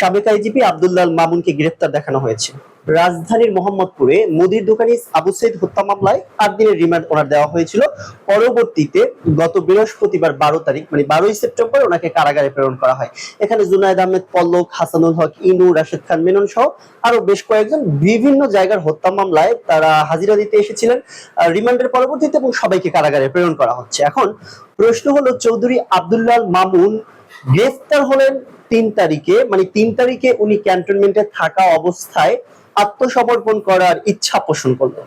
সাবেক আইজিপি আব্দুল্লাহ মামুনকে গ্রেফতার দেখানো হয়েছে। রাজধানীর মোহাম্মদপুরে মুদির দোকানি আবু সৈদ হত্যা মামলায় আট দিনের রিমান্ড ওনার দেওয়া হয়েছিল। পরবর্তীতে গত বৃহস্পতিবার বারো তারিখ মানে বারোই সেপ্টেম্বর ওনাকে কারাগারে প্রেরণ করা হয়। এখানে জুনায়দ আহমেদ পল্লক হাসানুল হক, ইনু, রাশেদ খান মেনন সহ আরও বেশ কয়েকজন বিভিন্ন জায়গার হত্যা মামলায় তারা হাজিরা দিতে এসেছিলেন। রিমান্ডের পরবর্তীতে এবং সবাইকে কারাগারে প্রেরণ করা হচ্ছে। এখন প্রশ্ন হলো, চৌধুরী আব্দুল্লাহ মামুন গ্রেফতার হলেন তিন তারিখে মানে তিন তারিখে উনি ক্যান্টনমেন্টে থাকা অবস্থায় আত্মসমর্পণ করার ইচ্ছা পোষণ করলেন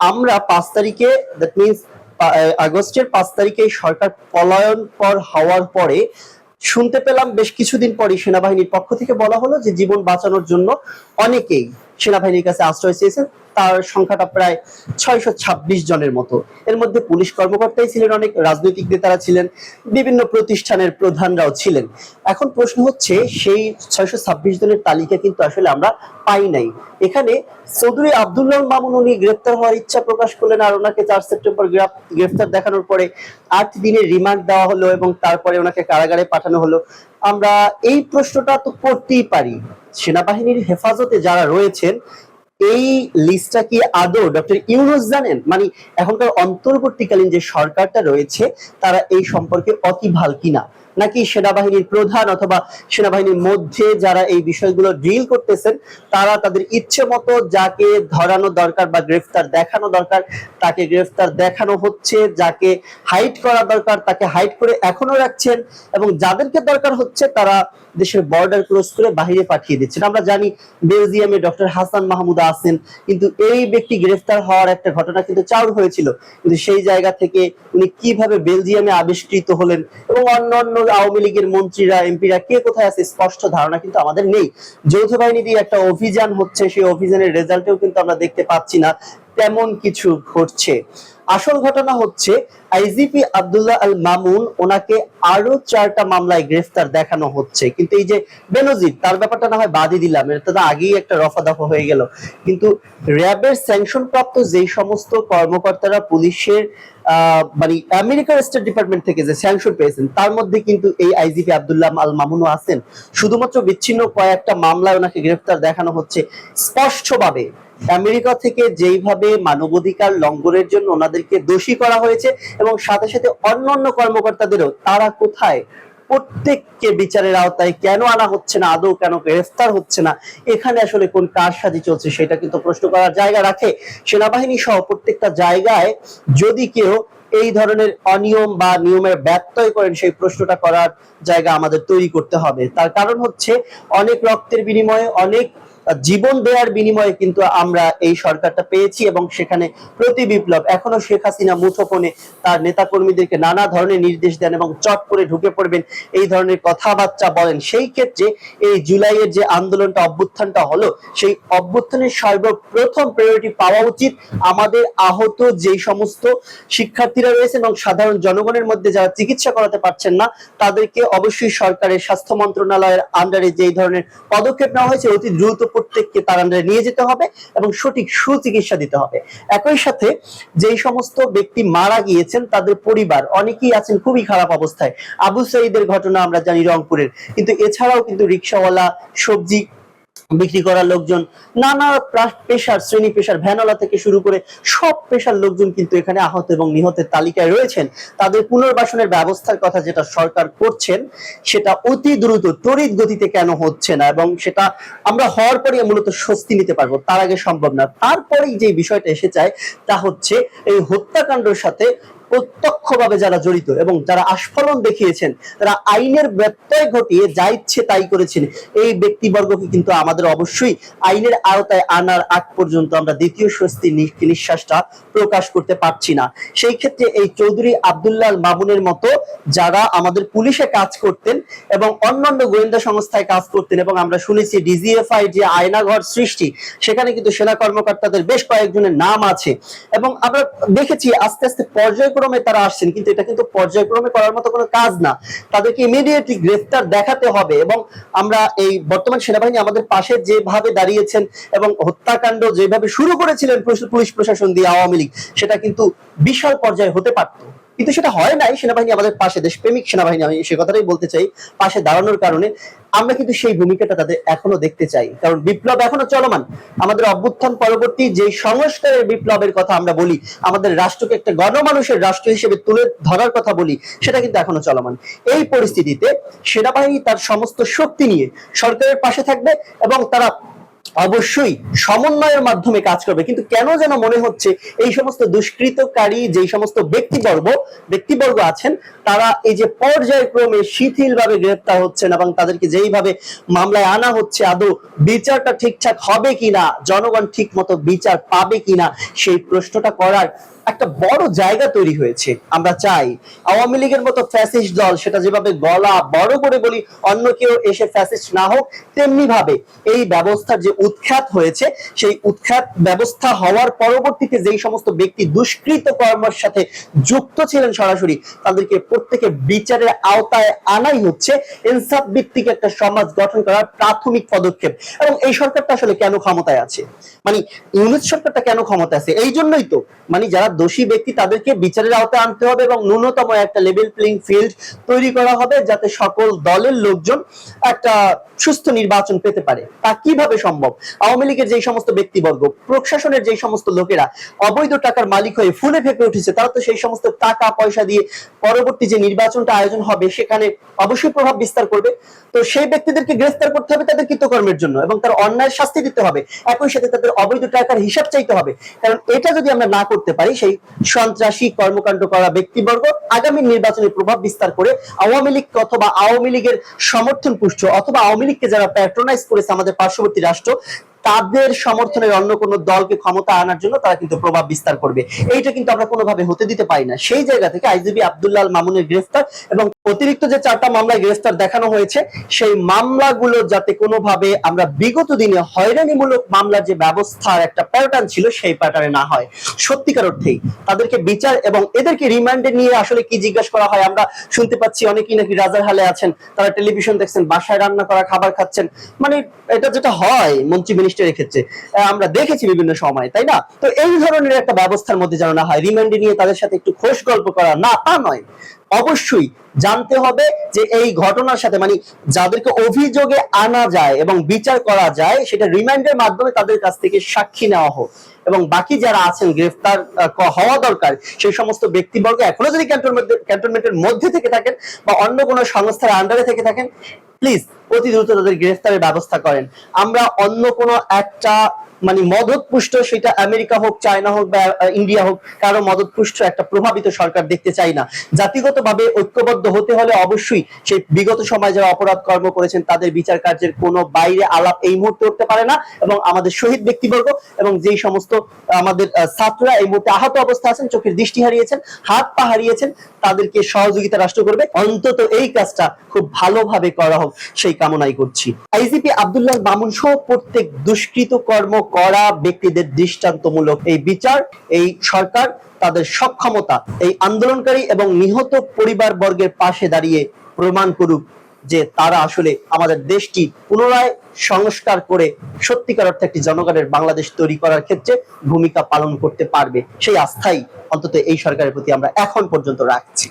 আমরা পাঁচ তারিখে দ্যাট মিনস আগস্টের পাঁচ তারিখে সরকার পলায়ন পর হওয়ার পরে শুনতে পেলাম বেশ কিছুদিন পরে সেনাবাহিনীর পক্ষ থেকে বলা হলো যে জীবন বাঁচানোর জন্য অনেকেই সেনাবাহিনীর কাছে আশ্রয় চেয়েছেন, তার সংখ্যাটা প্রায় ছয়শো ছাব্বিশ জনের মতো। এর মধ্যে পুলিশ কর্মকর্তাই ছিলেন অনেক, রাজনৈতিক নেতারা ছিলেন, বিভিন্ন প্রতিষ্ঠানের প্রধানরাও ছিলেন। এখন প্রশ্ন হচ্ছে, সেই ছয়শো ছাব্বিশ জনের তালিকা কিন্তু আসলে আমরা পাই নাই। এখানে চৌধুরী আব্দুল্লাহ মামুন উনি গ্রেপ্তার হওয়ার ইচ্ছা প্রকাশ করলেন আর ওনাকে চার সেপ্টেম্বর গ্রেপ- গ্রেফতার দেখানোর পরে আট দিনের রিমান্ড দেওয়া হলো এবং তারপরে ওনাকে কারাগারে পাঠানো হলো। আমরা এই প্রশ্নটা তো করতেই পারি। সেনাবাহিনীর হেফাজতে যারা রয়েছেন, এই লিস্টটা কি আদৌ ডক্টর ইউনুস জানেন? মানে এখনকার অন্তর্বর্তীকালীন যে সরকারটা রয়েছে, তারা এই সম্পর্কে অতি ভালো কিনা? নাকি সেনাবাহিনীর প্রধান অথবা সেনাবাহিনীর মধ্যে যারা এই বিষয়গুলো ডিল করতেছেন, তারা তাদের ইচ্ছে মতো যাকে ধরানো দরকার বা গ্রেফতার দেখানো দরকার, তাকে গ্রেফতার দেখানো হচ্ছে, যাকে হাইট করা দরকার, তাকে হাইট করে এখনও রাখছেন এবং যাদেরকে দরকার হচ্ছে তারা দেশের বর্ডার ক্রস করে বাহিরে পাঠিয়ে দিচ্ছেন। আমরা জানি বেলজিয়ামে ডক্টর হাসান মাহমুদা আছেন, কিন্তু এই ব্যক্তি গ্রেফতার হওয়ার একটা ঘটনা কিন্তু চাউর হয়েছিল। কিন্তু সেই জায়গা থেকে উনি কীভাবে বেলজিয়ামে আবিষ্কৃত হলেন এবং অন্যান্য আওয়ামী লীগের মন্ত্রীরা, এমপিরা, কে কোথায় আছে স্পষ্ট ধারণা কিন্তু আমাদের নেই। যৌথ বাহিনী দিয়ে একটা অভিযান হচ্ছে, সেই অভিযানের রেজাল্টেও কিন্তু আমরা দেখতে পাচ্ছি না, তেমন কিছু ঘটছে। আসল ঘটনা হচ্ছে আইজিপি আব্দুল্লাহ আল মামুন, ওনাকে আরও চারটা মামলায় গ্রেফতার দেখানো হচ্ছে। কিন্তু এই যে বেনজির, তার ব্যাপারটা না হয় বাদই দিলাম, এটা তো আগেই একটা রফা দফা হয়ে গেল। কিন্তু র্যাবের স্যাংশন প্রাপ্ত যেই সমস্ত কর্মকর্তারা পুলিশের মানে আমেরিকার স্টেট ডিপার্টমেন্ট থেকে যে স্যাংশন পেয়েছেন, তার মধ্যে কিন্তু এই আইজিপি আব্দুল্লাহ আল মামুনও আছেন। শুধুমাত্র বিচ্ছিন্ন কয়েকটা মামলায় ওনাকে গ্রেফতার দেখানো হচ্ছে। স্পষ্টভাবে আমেরিকা থেকে যেইভাবে মানবাধিকার লঙ্ঘনের জন্য ওনাদেরকে দোষী করা হয়েছে এবং সাথে সাথে অন্যান্য কর্মকর্তাদেরও, তারা কোথায়? প্রত্যেককে বিচারের আওতায় কেন আনা হচ্ছে না, আদৌ কেন গ্রেফতার হচ্ছে না, এখানে আসলে কোন কারসাজি চলছে সেটা কিন্তু প্রশ্ন করার জায়গা রাখে। সেনাবাহিনী সহ প্রত্যেকটা জায়গায় যদি কেউ এই ধরনের অনিয়ম বা নিয়মের ব্যত্যয় করেন, সেই প্রশ্নটা করার জায়গা আমাদের তৈরি করতে হবে। তার কারণ হচ্ছে অনেক রক্তের বিনিময়ে অনেক জীবন দেওয়ার বিনিময়ে কিন্তু আমরা এই সরকারটা পেয়েছি এবং সেখানে প্রতি বিপ্লব, এখনও শেখ হাসিনা মুঠোফোনে তার নেতা কর্মীদেরকে নানা ধরনের নির্দেশ দেন এবং চট করে ঢুকে পড়বেন এই ধরনের কথাবার্তা বলেন। সেই ক্ষেত্রে এই জুলাইয়ের যে আন্দোলনটা, অভ্যুত্থানটা হলো, সেই অভ্যুত্থানের সর্বপ্রথম প্রায়োরিটি পাওয়া উচিত আমাদের আহত যেই সমস্ত শিক্ষার্থীরা রয়েছেন এবং সাধারণ জনগণের মধ্যে যারা চিকিৎসা করাতে পারছেন না, তাদেরকে অবশ্যই সরকারের স্বাস্থ্য মন্ত্রণালয়ের আন্ডারে যেই ধরনের পদক্ষেপ নেওয়া হয়েছে, অতি দ্রুত প্রত্যেককে তার আন্ডারে নিয়ে যেতে হবে এবং সঠিক সুচিকিৎসা দিতে হবে। একই সাথে যেই সমস্ত ব্যক্তি মারা গিয়েছেন, তাদের পরিবার, অনেকেই আছেন খুবই খারাপ অবস্থায়। আবু সাইদের ঘটনা আমরা জানি রংপুরের। কিন্তু এছাড়াও কিন্তু রিক্সাওয়ালা, সবজি বিক্রি করার লোকজন, নানা পেশার, শ্রেণি পেশার, ভ্যানওয়ালা থেকে শুরু করে সব পেশার লোকজন কিন্তু এখানে আহত এবং নিহতের তালিকায় রয়েছেন। তাদের পুনর্বাসনের ব্যবস্থার কথা যেটা সরকার করছেন, সেটা অতি দ্রুত তড়িৎ গতিতে কেন হচ্ছে না এবং সেটা আমরা হওয়ার পরে মূলত স্বস্তি নিতে পারব, তার আগে সম্ভব না। তারপরেই যে বিষয়টা এসে যায়, তা হচ্ছে এই হত্যাকাণ্ডের সাথে প্রত্যক্ষভাবে যারা জড়িত এবং যারা আস্ফলন দেখিয়েছেন, তারা আইনের ব্যত্যয় ঘটিয়ে যা ইচ্ছে তাই করেছেন, এই ব্যক্তিবর্গকে কিন্তু আমাদের অবশ্যই আইনের আওতায় আনার আগ পর্যন্ত আমরা দ্বিতীয় স্বস্তি নিঃশ্বাসটা প্রকাশ করতে পারছি না। সেই ক্ষেত্রে এই চৌধুরী আব্দুল্লাহ মামুনের মতো যারা আমাদের পুলিশে কাজ করতেন এবং অন্যান্য গোয়েন্দা সংস্থায় কাজ করতেন এবং আমরা শুনেছি ডিজিএফআই যে আয়নাঘর সৃষ্টি, সেখানে কিন্তু সেনা কর্মকর্তাদের বেশ কয়েকজনের নাম আছে। এবং আমরা দেখেছি আস্তে আস্তে পর্যায়ক্রমে তারা আসছেন, কিন্তু এটা কিন্তু পর্যায়ক্রমে করার মতো কোনো কাজ না। তাদেরকে ইমিডিয়েটলি গ্রেফতার দেখাতে হবে এবং আমরা এই বর্তমান সেনাবাহিনী আমাদের পাশে যেভাবে দাঁড়িয়েছেন এবং হত্যাকাণ্ড যেভাবে শুরু করেছিলেন পুলিশ- প্রশাসন দিয়ে আওয়ামী লীগ, সেটা কিন্তু বিশাল পর্যায়ে হতে পারত। কিন্তু সেটা হয় নাই, সেনাবাহিনী আমাদের পাশে, দেশপ্রেমিক সেনাবাহিনী, আমি সে কথাটাই বলতে চাই, পাশে দাঁড়ানোর কারণে আমরা কিন্তু সেই ভূমিকাটা তাদের এখনও দেখতে চাই। কারণ বিপ্লব এখনও চলমান। আমাদের অভ্যুত্থান পরবর্তী যে সংস্কারের বিপ্লবের কথা আমরা বলি, আমাদের রাষ্ট্রকে একটা গণমানুষের রাষ্ট্র হিসেবে তুলে ধরার কথা বলি, সেটা কিন্তু এখনও চলমান। এই পরিস্থিতিতে সেনাবাহিনী তার সমস্ত শক্তি নিয়ে সরকারের পাশে থাকবে এবং তারা অবশ্যই সমন্বয়ের মাধ্যমে কাজ করবে। কিন্তু কেন যেন মনে হচ্ছে এই সমস্ত দুষ্কৃতকারী, যেই সমস্ত ব্যক্তিবর্গ ব্যক্তিবর্গ আছেন, তারা এই যে পর্যায়ক্রমে শিথিল ভাবে গ্রেপ্তার হচ্ছেন এবং তাদেরকে যেইভাবে মামলায় আনা হচ্ছে, আদৌ বিচারটা ঠিকঠাক হবে কিনা, জনগণ ঠিক মতো বিচার পাবে কিনা, সেই প্রশ্নটা করার একটা বড় জায়গা তৈরি হয়েছে। আমরা চাই আওয়ামী লীগের মতো ফ্যাসিস্ট দল সেটা যেভাবে গলা বড় করে বলি, অন্য কেউ এসে ফ্যাসিস্ট না হোক, তেমনি ভাবে এই ব্যবস্থার যে উৎখাত হয়েছে, সেই উৎখাত ব্যবস্থা হওয়ার পরবর্তীতে যেই সমস্ত ব্যক্তি দুষ্কৃত কর্মের সাথে যুক্ত ছিলেন সরাসরি, তাদেরকে প্রত্যেকে বিচারের আওতায় আনাই হচ্ছে। ইনসাফ ভিত্তিক একটা সমাজ গঠন করার প্রাথমিক পদক্ষেপ। এবং এই সরকারটা আসলে কেন ক্ষমতায় আছে? মানে ইউনিট সরকারটা কেন ক্ষমতায় আছে? এই জন্যই তো মানে যারা দোষী ব্যক্তি তাদেরকে বিচারের আওতায় আনতে হবে এবং ন্যূনতম একটা লেভেল প্লেইং ফিল্ড তৈরি করা হবে যাতে সকল দলের লোকজন একটা সুস্থ নির্বাচন পেতে পারে। তা কীভাবে সম্ভব? আওয়ামী লীগের যেই সমস্ত ব্যক্তিবর্গ, প্রশাসনের যেই সমস্ত লোকেরা অবৈধ টাকার মালিক হয়ে ফুলে ফেপে উঠেছে, তারা তো সেই সমস্ত টাকা পয়সা দিয়ে পরবর্তী যে নির্বাচনটা আয়োজন হবে, সেখানে অবশ্যই প্রভাব বিস্তার করবে। তো সেই ব্যক্তিদেরকে গ্রেফতার করতে হবে তাদের কৃতকর্মের জন্য এবং তার অন্যায় শাস্তি দিতে হবে। একই সাথে তাদের অবৈধ টাকার হিসাব চাইতে হবে। কারণ এটা যদি আমরা না করতে পারি, সেই সন্ত্রাসী কর্মকাণ্ড করা ব্যক্তিবর্গ আগামী নির্বাচনে প্রভাব বিস্তার করে আওয়ামী লীগ অথবা আওয়ামী লীগের সমর্থন পুষ্ট অথবা আওয়ামী লীগকে যারা প্যাট্রোনাইজ করেছে আমাদের পার্শ্ববর্তী রাষ্ট্র তাদের সমর্থনের অন্য কোনো দলকে ক্ষমতা আনার জন্য তারা কিন্তু প্রভাব বিস্তার করবে। এইটা কিন্তু আমরা কোনোভাবে হতে দিতে পারি না। সেই জায়গা থেকে আইজিবি আব্দুল্লাহ মামুনের গ্রেফতার এবং অতিরিক্ত যে চারটা মামলায় গ্রেফতার দেখানো হয়েছে, সেই মামলাগুলো যাতে কোনোভাবে আমরা বিগত দিনে হয়রানিমূলক মামলার যে ব্যবস্থার একটা প্যাটার্ন ছিল, সেই প্যাটার্নে না হয়। সত্যিকার অর্থেই তাদেরকে বিচার এবং এদেরকে রিমান্ডে নিয়ে আসলে কি জিজ্ঞাসা করা হয় আমরা শুনতে পাচ্ছি অনেকেই নাকি রাজার হালে আছেন, তারা টেলিভিশন দেখছেন, বাসায় রান্না করা খাবার খাচ্ছেন। মানে এটা যেটা হয়, মন্ত্রী মিনিস্টারের ক্ষেত্রে আমরা দেখেছি বিভিন্ন সময়, তাই না? তো এই ধরনের একটা ব্যবস্থার মধ্যে যেন না হয়, রিমান্ডে নিয়ে তাদের সাথে একটু খোশ গল্প করা না, তা নয়। অবশ্যই জানতে হবে যে এই ঘটনার সাথে মানে যাদেরকে অভিযোগে আনা যায় এবং বিচার করা যায়, সেটা রিমান্ডের মাধ্যমে তাদের কাছ থেকে সাক্ষী নেওয়া হোক। এবং বাকি যারা আছেন, গ্রেফতার হওয়া দরকার, সেই সমস্ত ব্যক্তিবর্গ এখনও যদি ক্যান্টনমেন্ট ক্যান্টনমেন্টের মধ্যে থেকে থাকেন বা অন্য কোনো সংস্থার আন্ডারে থেকে থাকেন প্লিজ অতি দ্রুত তাদের গ্রেফতারের ব্যবস্থা করেন। আমরা অন্য কোনো একটা মানে মদত পুষ্ট সেটা আমেরিকা হোক, চায়না হোক বা ইন্ডিয়া হোক, কারও মদত পুষ্ট একটা প্রভাবিত সরকার দেখতে চাই না। জাতিগতভাবে ঐক্যবদ্ধ হতে হলে অবশ্যই সেই বিগত সময় যারা অপরাধ কর্ম করেছেন, তাদের বিচার কার্যের কোনো বাইরে আলাপ এই মুহূর্তে উঠতে পারে না এবং আমাদের শহীদ ব্যক্তিবর্গ এবং যেই সমস্ত আমাদের ছাত্ররা এই মুহূর্তে আহত অবস্থা আছেন, চোখের দৃষ্টি হারিয়েছেন, হাত পা হারিয়েছেন, তাদেরকে সহযোগিতা রাষ্ট্র করবে। অন্তত এই কাজটা খুব ভালোভাবে করা হোক, সেই কামনাই করছি। আইজিপি আব্দুল্লাহ মামুন সহ প্রত্যেক দুষ্কৃত কর্ম করা ব্যক্তিদের দৃষ্টান্তমূলক এই বিচার, এই সরকার তাদের সক্ষমতা, এই আন্দোলনকারী এবং নিহত পরিবার বর্গের পাশে দাঁড়িয়ে প্রমাণ করুক যে তারা আসলে আমাদের দেশটি পুনরায় সংস্কার করে সত্যিকার অর্থে একটি জনগণের বাংলাদেশ তৈরি করার ক্ষেত্রে ভূমিকা পালন করতে পারবে। সেই আস্থাই অন্তত এই সরকারের প্রতি আমরা এখন পর্যন্ত রাখছি।